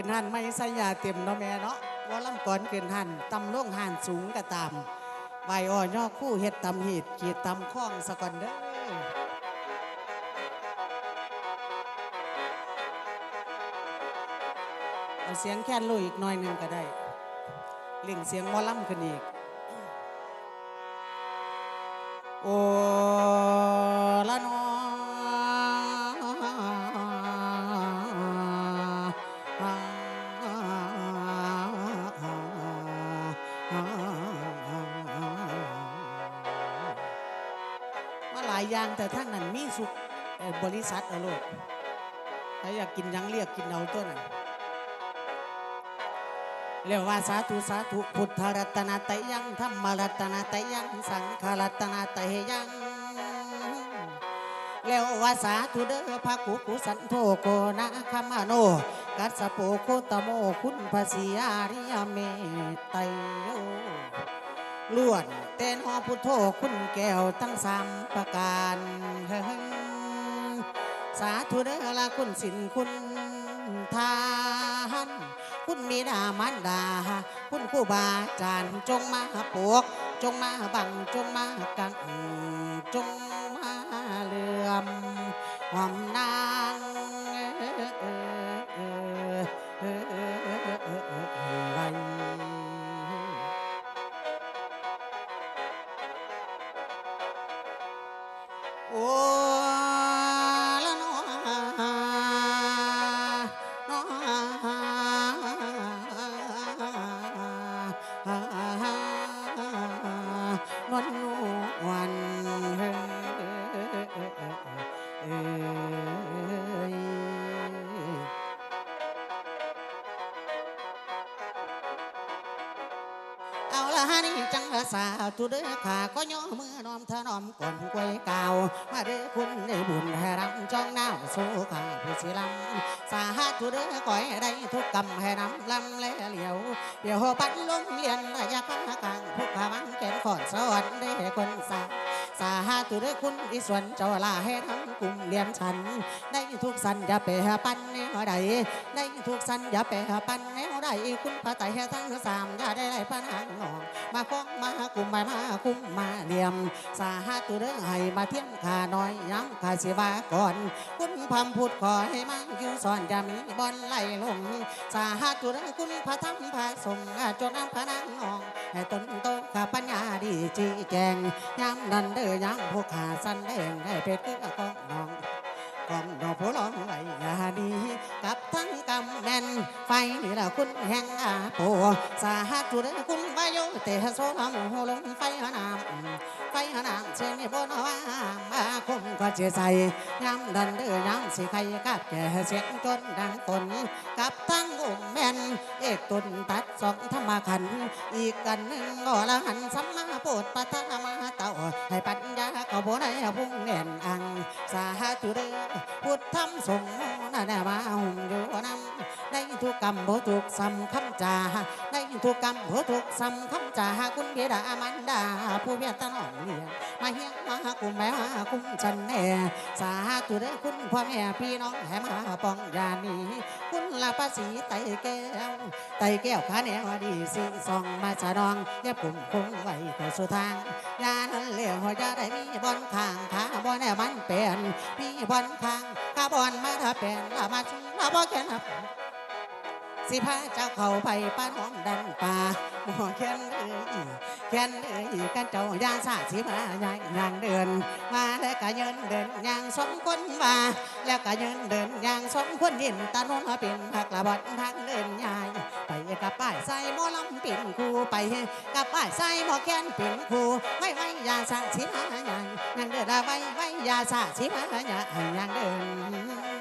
ขึ้นหันไม่ใส่ยาเต็มเนาะแม่เนาะว่าลำก่อนขึ้นหันตำล่งหันสูงก็ตามใบอ่อนยอกคู่เฮ็ดตำหีดขีดตำข้องสะก่อนเด้อเอาเสียงแค่นลุยอีกหน่อยหนึงก็ได้เล่งเสียงมอลำขึ้นอีกโอ้างแต่ท่านนั้นมีสุขบริษัทเอาโลกถ้าอยากกินยังเรียกกินเอาตัวนั้นเรียกว่าสาธุสาธุพุทธรัตนาตยังธรรมรัตนาตยังสังฆรัตนาตยังแล้วว่าสาธุเด้อพระกุกุสันโทโกนะคามโน กัสสะโปโคตโมคุณภาษีอาริยเมตไตโย ล้วนเต้นหอพุทโธคุณแก้วทั้งสามประการเฮ้ยสาธุเด้อละคุณสินคุณทานคุณมีดามันดา คุณครูบาจารย์จงมาปวก จงมาบังจงมากังจงมาเหลื่อมหอมนาง ขาก็ย่อมือน้อมถนอมก่อนกวยเก่ามาเด้อคุณได้บุญให้รำจ้องหน้าสู้ข้าผู้สิลำสาหัสทุเด้อก้อยได้ทุกกรรมให้นำลำและเหลียวเดี๋ยวปันลงเลียนระยะข้างกลางผู้ขามังแก่นขอนสวรรค์ได้คนสา สาธุเด้คุณอิสวนเจ้าลาให้ทำกลุ่มเรียนฉัน ได้ทุกสันอย่าไปหาปันแนวใดได้ทุกสันอย่าไปหาปันแนวใดคุณพระไตรทั้งสามอย่าได้ไรพระนางนองมาคล้องมากลุ่มมามาคุมมาเลี่ยม สาหาตุเรื่องให้มาเทียมขาน้อยย้ำขาสิวาก่อน คุณพำพูดขอให้มาอยู่สอนจะมีบอลไหลลง สาหาตุเรื่องคุณพระธรรมพระสงฆ์จนน้ำพระนางนองให้ตนโตข้าปัญญาดีจีแจงย้ำนันเด้อย้ำผู้ขาสันแดงให้เป็ดเกลือกองน้องกองดอกผู้ร้องไหลยาดีกับทั้งกำแน่นไฟนี่ละคุณแห่งอาโปสาหัสจุดคุณวายโยเตโซลามโหลงไฟหนามไฟหนามเชนิบนว่ามาคมก็เจใส่ย้ำดันเดือย้ำสิใครกับแก่เสียงจนดังฝนกับทั้ง แม่นเอกตุนตัดสองธรรมขัน อีกกันหนึ่งก็ละหันสัมมาโปรดปัทมาเต่าให้ปัญญาเขาบ่ได้พุ่งเน่นอัง สาธุเด้อพุทธธรรมสงฆ์นั่นแมาหุ่มอยู่นำ ได้ทุกกรรมโบทุกสำคำจาได้ทุกกรรมโบทุกสำคำจาคุณบิดามันดาผู้เบียตะน้องเลียมาเฮียงมาคุมแม่มาคุ้มฉันแน่สาธุเด้อคุณพ่อแม่พี่น้องให้มาปองยานีคุณละภาษีไตแก้วไตแก้วขาแนวดีสิส่องมาสะดองเย็บกลุ่มคงไว้เข้าสู่ทางยานั้นเลี้ยวหัวจะได้มีบอลข้างขาบอลแน่มันเป็นมีบอลข้างขาบอลมาถ้าเป็นละมาชุละบ่แค่นับ สิพาเจ้าเข้าไปป้านห้องดันป่าหัวแค้นเอ้ยแค้นเอ้ยกันเจ้ายาสาสิมาย่างย่างเดิน มาแล้วก็ยืนเดินย่างสองคนมาแล้วก็ยืนเดินย่างสองคนยินตาโนนเป็นผักละบอดทางเดินยายไปกับป้ายใส่หมอลำเป็นครูไปกับป้ายใส่หมอแค้นเป็นครูไว้ไว้ยาสาสิมาย่างย่างเดินละไว้ไว้ยาสาสิมาย่างย่างเดิน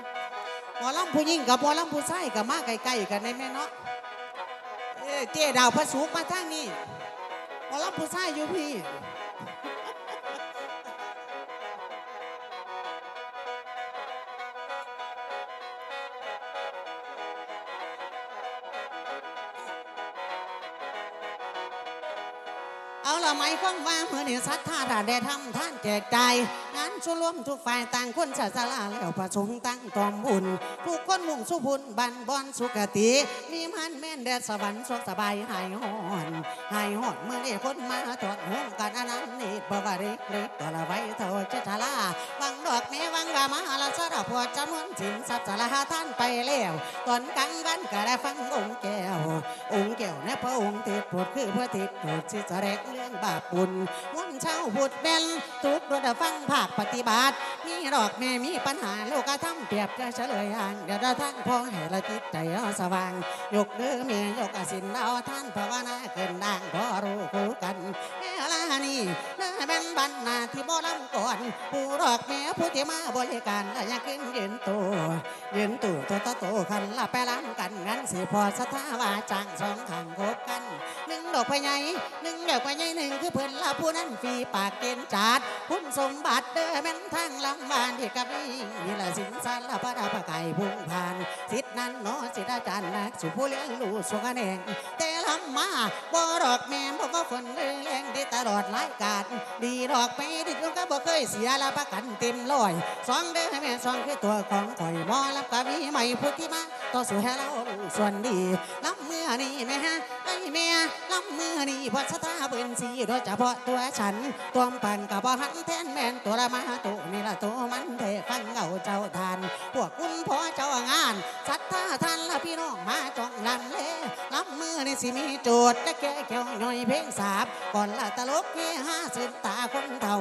หมอลำผู้หญิงกับหมอลำผู้ชายกับมาใกลๆกันในแม่เนาะเอ้ยเจ๊ดาวพระสุกมาทางนี้หมอลำผู้ชายอยู่พี่ เอาละไหมฟังว่าเมื่อนี่ศรัทธาด่าได้ทำท่านแจกจ่าย งานชุรวมทุกฝ่ายต่างคนชาสลาแล้วประสงค์ตั้งตอมบุญทุกคนมุ่งสุพุนบันบอนสุกติ มีมันแม่นแดดสวรรค์สุขสบายหายหอนหายหอนเมื่อนี้คนมาถอดห้องกันอนันต์นิดบ่ว่าเล็กเล็กตละไว้เท่าจะชะลาวังดอกแม่วังว่ามาละสระพอจำนวนสินทรัพย์สารท่านไปแล้วตอนกลางวันก็ได้ฟังองค์แก้ว องค์แก้วในพระองค์เทศโปรดคือพระทิศโปรดสิแสดงเรื่องบาปบุญวันเช้าบุตรเบนทุกรถฟังภาคปฏิบัติ มีดอกแม่มีปัญหาโลกธรรมเปรียบจะเฉลยอ่างเดี๋ยวเราท่านพอให้ละติดใจเอาสว่างยกเนื้อเมียยกสินเอาท่านภาวนาเกินด่างพอรู้คู่กันเอลานี่เนื้อเป็นบรรณาที่บ่ลำก่อนผู้ดอกแม่ผู้ที่มาบริการและอยากขึ้นยืนตัวยืนตัวตัวโตๆคันละไปล้ำกันงั้นสิพอสถาวาจังสองข้างคบกัน หนึ่งดอกพญายหนึ่งดอกพญายหนึ่งคือเพื่อนละผู้นั้นฟีปากเกณฑ์จัดคุณสมบัติเด้อแม่นทางลำบานที่กับนี่ละสินสารละพระดาพระไก่พุ่งผ่านสิทธินั้นเนาะสิทธิอาจารย์นักสุผู้เลี้ยงลูกสุขแนงแต่ มาบ่ดอกแม่บ่ก็ฝนเลยแรงที่ตลอดรายการดีดอกไปดิจนก็บ่เคยเสียละประกันเต็มร้อยสองเด้อแม่สองคือตัวของข่อยบ่รับกะมีใหม่พุทธิมาต่อสู่ให้เราส่วนดีลำเมื่อนี้แม่ไอ้แม่ลำเมื่อนี้พอสตาเบิ่นสีโดยเฉพาะตัวฉันตัวปันกับบ่หันแทนแม่นตัวละมาตัวนี่ละตัวมันเทฟังเงาเจ้าทานพวกคุณพ่อเจ้างาน สิมีโจทย์และแก้แก้วหน่อยเพลงสาบก่อนละตลกเฮห้าสิบตาคนเฒ่า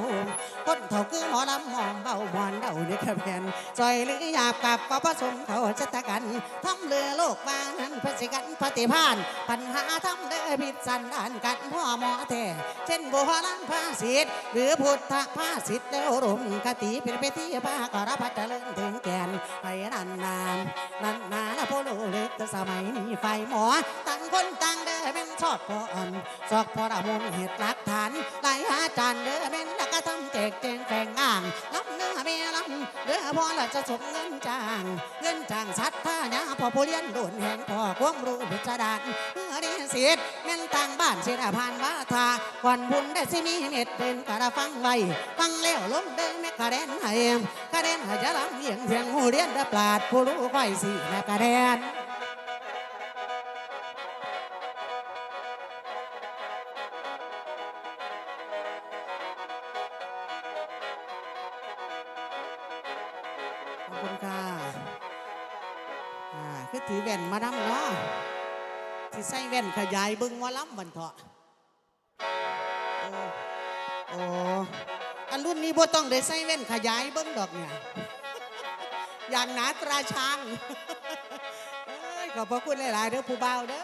คนเฒ่าคือหมอลำหอมเบาหวานเดานี่กระเพียนซอยหรือหยาบกับปผสมเขาจะตะกันทำเรือโลกวางนั้นพระสิกันปฏิพานปัญหาทำเด้อผิดสันดานกันพ่อหมอแท้เช่นโบราณภาษิตหรือพุทธภาษิตแล้วรมคติเป็นไปที่พากรพัฒเจริญถึงแก่นให้นานนานนานนานพอรู้ลึกแต่สมัยนี้ไฟหมอต่างคนตางเด้อเป็นชอบพออ่อนสอกพอระมุนเหตุหลักฐานหลายอาจารย์เด้อเป็นนักทำเจกเจงแฝงอ่างลำเนื้อเมียลำเด้อพอละจะส่งเงินจ้าง เงินจ้างสัตว์ท่าญาพอผู้เลี้ยนโดนแห่งพอความรู้พิจารณาเมื่อได้เสียดแม่นต่างบ้านเสียดผ่านบ้าทาวันบุญได้สิมีเม็ดเป็นกระฟังไว้ฟังแล้วลงเดินแม่กระเด็นให้กระเด็นให้จะลำเลียงเพียงหูเรียนได้ปลาดผู้รู้ไว้สิแม่กระเด็น เบิ้งหว่าล้ำบันเถาะโอ้โอ้อันรุ่นนี้บ่ต้องได้ใส่แว่นขยายเบิ้งดอกเนี่ย อย่างหนาตราช้างเอ้ยขอบพระคุณหลายๆเด้อผู้เบาวเด้อ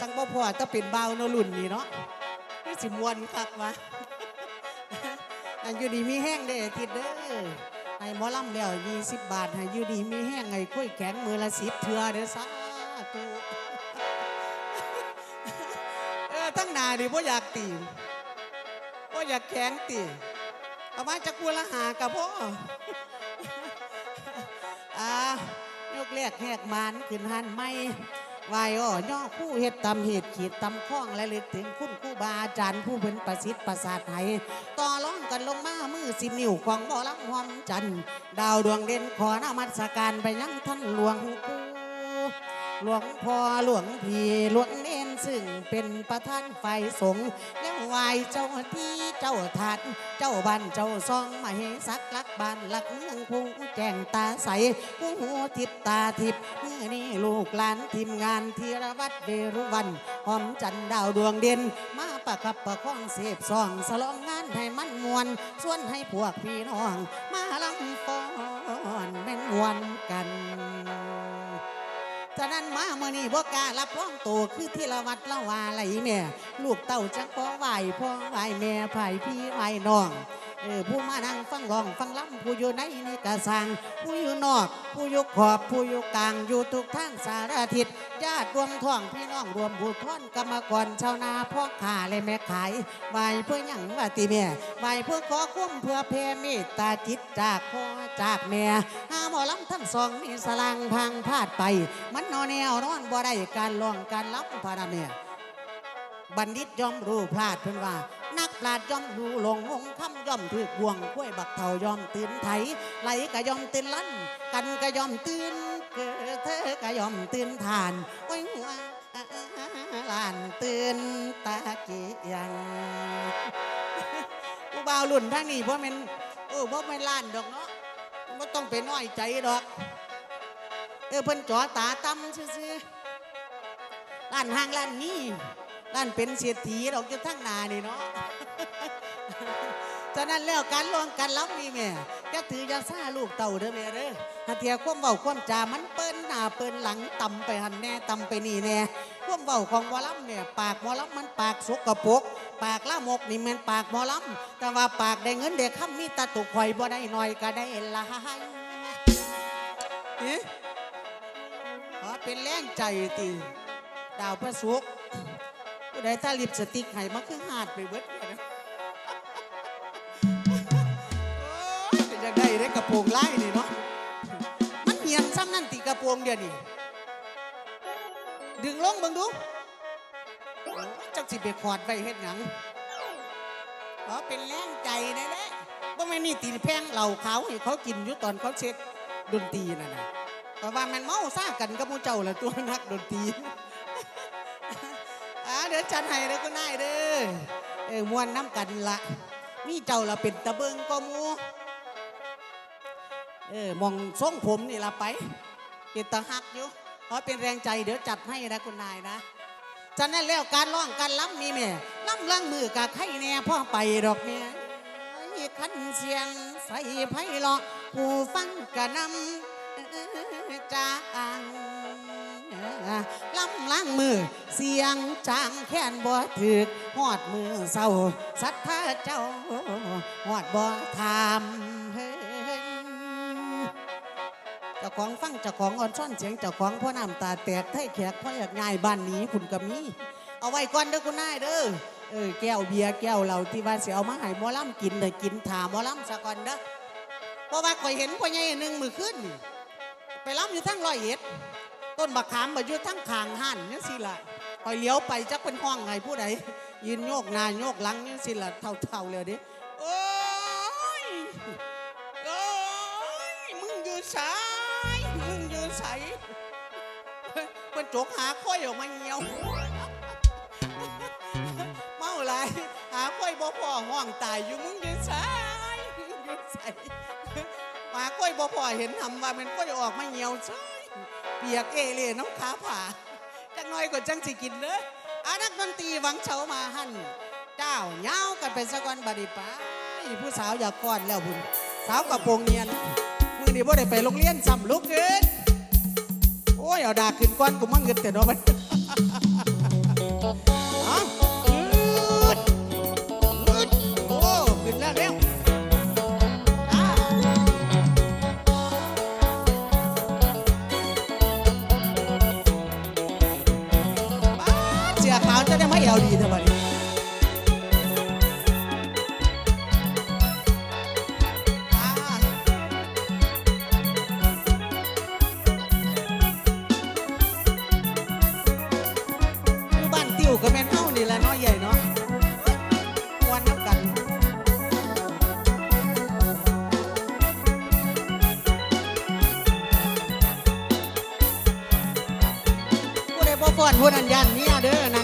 สังบ่พอจะเป็นเบาวเนาะรุ่นนี้เนาะนี่สิมวนคักวะอันอยู่ดีมีแห้งเด้ออาทิดเด้อให้หมอลำแล้วยี่สิบบาทให้อยู่ดีมีแห้งไงกล้วยแข็งมือละสิบเถื่อเด้อสาธุ ดิพ่อยากตีพ่อยากแข็งตีเอามาจากกูละหากับพ่ออ่ายกเรียกแหกมานขึ้นหันไม่วายอ้อย่อผู้เฮ็ดตำเหตุขีดตำข้องและลึกถึงคุณครูบาอาจารย์ผู้เป็นประสิทธิ์ประสาทไหต่อร้องกันลงมามือสิบนิ้วของบ่อลำหอมจันทร์ดาวดวงเด่นขอนมัสการไปยังท่านหลวงปู่หลวงพ่อหลวงพี่หลวงเน้น ซึ่งเป็นประธานไฟสงฆ์แล้วไหวายเจ้าที่เจ้าทัดเจ้าบ้านเจ้าซองมาให้สักลักบ้านลักเมืองผู้แจงตาใสผู้หูทิพตาทิพเมื่อนี้ลูกหลานทีมงานธีรวัตรเวรุวันหอมจันดาวดวงเด่นมาประกับประคองเสพซองสลองงานให้มันมวนส่วนให้พวกพี่น้อง มาลำฟ้อนแม่นมวนกันะนั้นมาเมื่อนี้บ่กล้ารับรองตัวคือที่ละวัดละวาไหลแม่ ลูกเต่าจังพ่อไหวพ่อไหวแม่ไผ่พี่ไหวน้อง เออผู้มานั่งฟังร้องฟังล้ำผู้อยู่ในนี่กระสังผู้อยู่นอก ผู้อยู่ขอบผู้อยู่กลางอยู่ทุกทางสารทิศญาติรวมท้องพี่น้องรวมบุตรทอนกรรมกรชาวนาพ่อค้าและแม่ขายไหวเพื่อหยังว่าติแม่ไหวเพื่อขอคุ้มเพื่อเพมตตาจิตจากพ่อจากแม่หาหมอลำทั้งสองมีสลังพังพาดไป มันนอนแนวนอนบ่ได้การลองการล้ำพานาเมียบัณฑิตยอมรู้พลาดเพิ่นว่า นักปลาดย่อมดูลงงงคำย่อมถือกบ่วงกล้วยบักเทาย่อมตื่นไถไหลก็ย่อมตื่นลั่น กันก็ย่อมตื่นเกิดเธอก็ย่อมตื่นทานโอ้ยหัวลานตื่นตาเกียงผู้บ่าวรุ่นทางนี้เพราะมันเออเพราะมันล้านดอกเนาะไม่ต้องไปน้อยใจดอก เออเพิ่นจ่อตาตำซื่อๆร้านห้างร้านนี้ ร้านเป็นเศรษฐีดอกอยู่ทั้งนานี่เนาะฉะนั้นแล้วการลวงกันรับนี่แม่จะถือจะซ่าลูกเต่าเด้อแม่เด้อหาเทียความเบาความจามันเปิ้นหน้าเปิ้นหลังต่ำไปหันแน่ต่ำไปนี่แน่ความเบาของหมอลำเนี่ยปากหมอลำมันปากสกปรกปากละมกนี่มันปากหมอลำแต่ว่าปากได้เงินได้คำมีตาตุกข่อยบ่ได้หน่อยก็ได้หลายเอ๊ะขอเป็นแรงใจติดาวพระสุกร์ ผู้ใดถ้าลิปสติกให้มันคือหาดไปเบิดเลยนะโอ้ยเป็นยังไงได้กระโปรงไล่นี่เนาะ มันเหียนซ้ำนั่นติกระโปรงเดียวนี่ ดึงลงเบังดูโอ้ยจักสิไปขอดไปเฮ็ดหยังขอเป็นแรงใจได้แหละว่าไม่นนี่ตีนแพงเหล่าเขาให้เขากินอยู่ตอนเขาเช็ดดนตรีนั่นนะแต่ว่ามันเมาซ่ากันกับหมูเจ้าแหละตัวนักดนตรี ดี๋ยวจันให้เด้อคุณนายเด้อเออมวนน้ำกันละมีเจ้าละเป็นตะเบิงก็มูเออมองทรงผมนี่ละไปเป็นตะหักอยู่ขอเป็นแรงใจเดี๋ยวจัดให้นะคุณนายนะจะนั่นแล้วการร้องการล้ำนี่แม่ล้ำล้างมือกับไข่แน่พ่อไปดอกแม่เอ้ยขันเสียงใส่ไพเราะผู้ฟังกะนำจาง ล้ำล้างมือ เสียงจางแค้นบ่ถึกหอดมือเศร้าศรัทธาเจ้าหอดบ่ทำเฮ้เจ้าของฟังเจ้าของอ่อนซ่อนเสียงเจ้าของพ่อน้ำตาแตกไทยแขกพ่ออยากง่ายบ้านนี้คุณกับมีเอาไว้ก่อนเด้อคุณนายเด้อเออแก้วเบียร์แก้วเหล้าที่ว่าเสิเอามาให้มอลำกินได้กินถาหมอลำซะก่อนเด้อเพราะว่าข่อยเห็นพ่อใหญ่หนึ่งมือขึ้น ไปลำอยู่ทั้งร้อยเอ็ด ต้นบักขามมาอยู่ทั้งขางหันนี่สิล่ะข่อยเลี้ยวไปจักเป็นห้องไงผู้ใดยืนโยกหนาโยกหลังนี่สิล่ะเท่าๆเลยดิโอ้ยโอ้ยมึงอยู่สายมึงอยู่ใสมันจกหาค่อยออกมาเงียวเมาอะไรหาค่อยบ่พอห้องตายอยู่มึงอยู่สายมึงอยู่ใสหาค่อยบ่พอเห็นทำว่ามันค่อยออกมาเงียวใช่ ปียกเอเล่น้องขาผ่าจังน้อยก็จังสิกินเด้ออานักดนตรีหวังเฉามาหั่นเจ้าเหย้ากันเป็นสกวนบัดนี้ไปผู้สาวอยากก้อนแล้วบุญสาวกับโปรงเนียนมือนี่บ่ได้ไปโรงเรียนซ้ำลุกขึ้นโอ้ยเอาดาขึ้นก้อนกูมั่งเงินแต่เนาะมันาดีท่าไหร่อ่าอยู่บ้านติวก็แม่นเฮานี่แหละเน้อยใหญ่เนาะมวนน้ำกัน ผู้ใดบ่ฟ้อนผู้นั้นย่านเมียเด้อนั่ง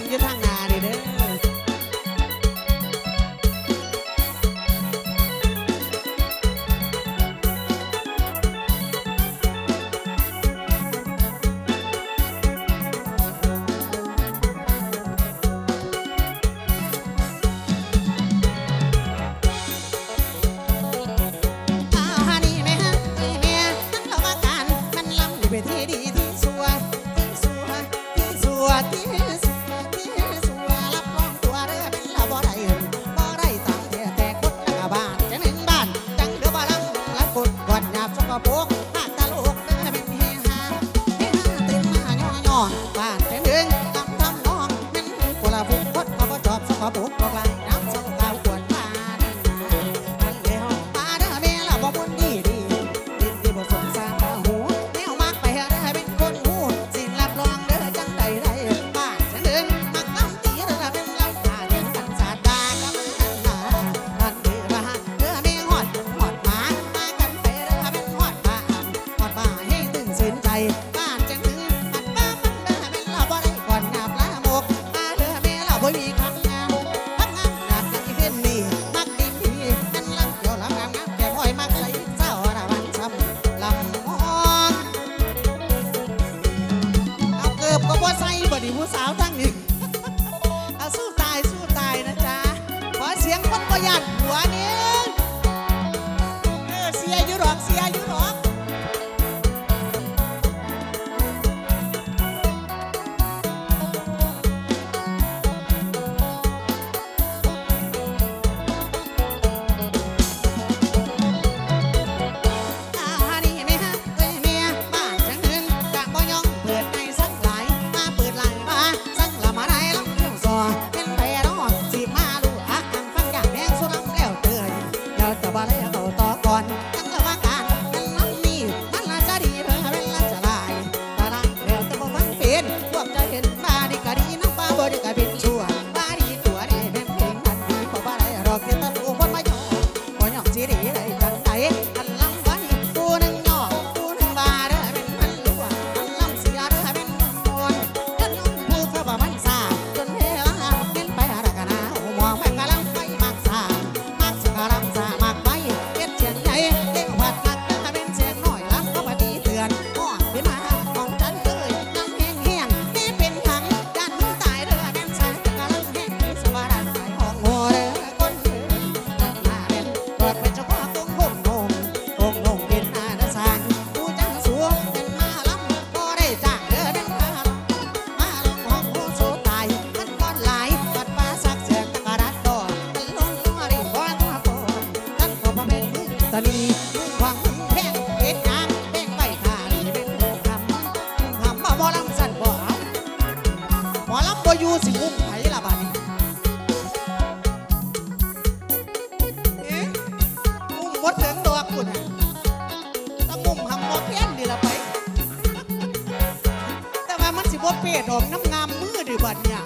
อกน้ำงามมือหรือบัดเนี่ย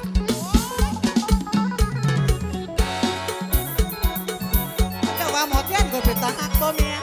แต่ว่าหมอแท่นก็เป็นตาหักบ่เมีย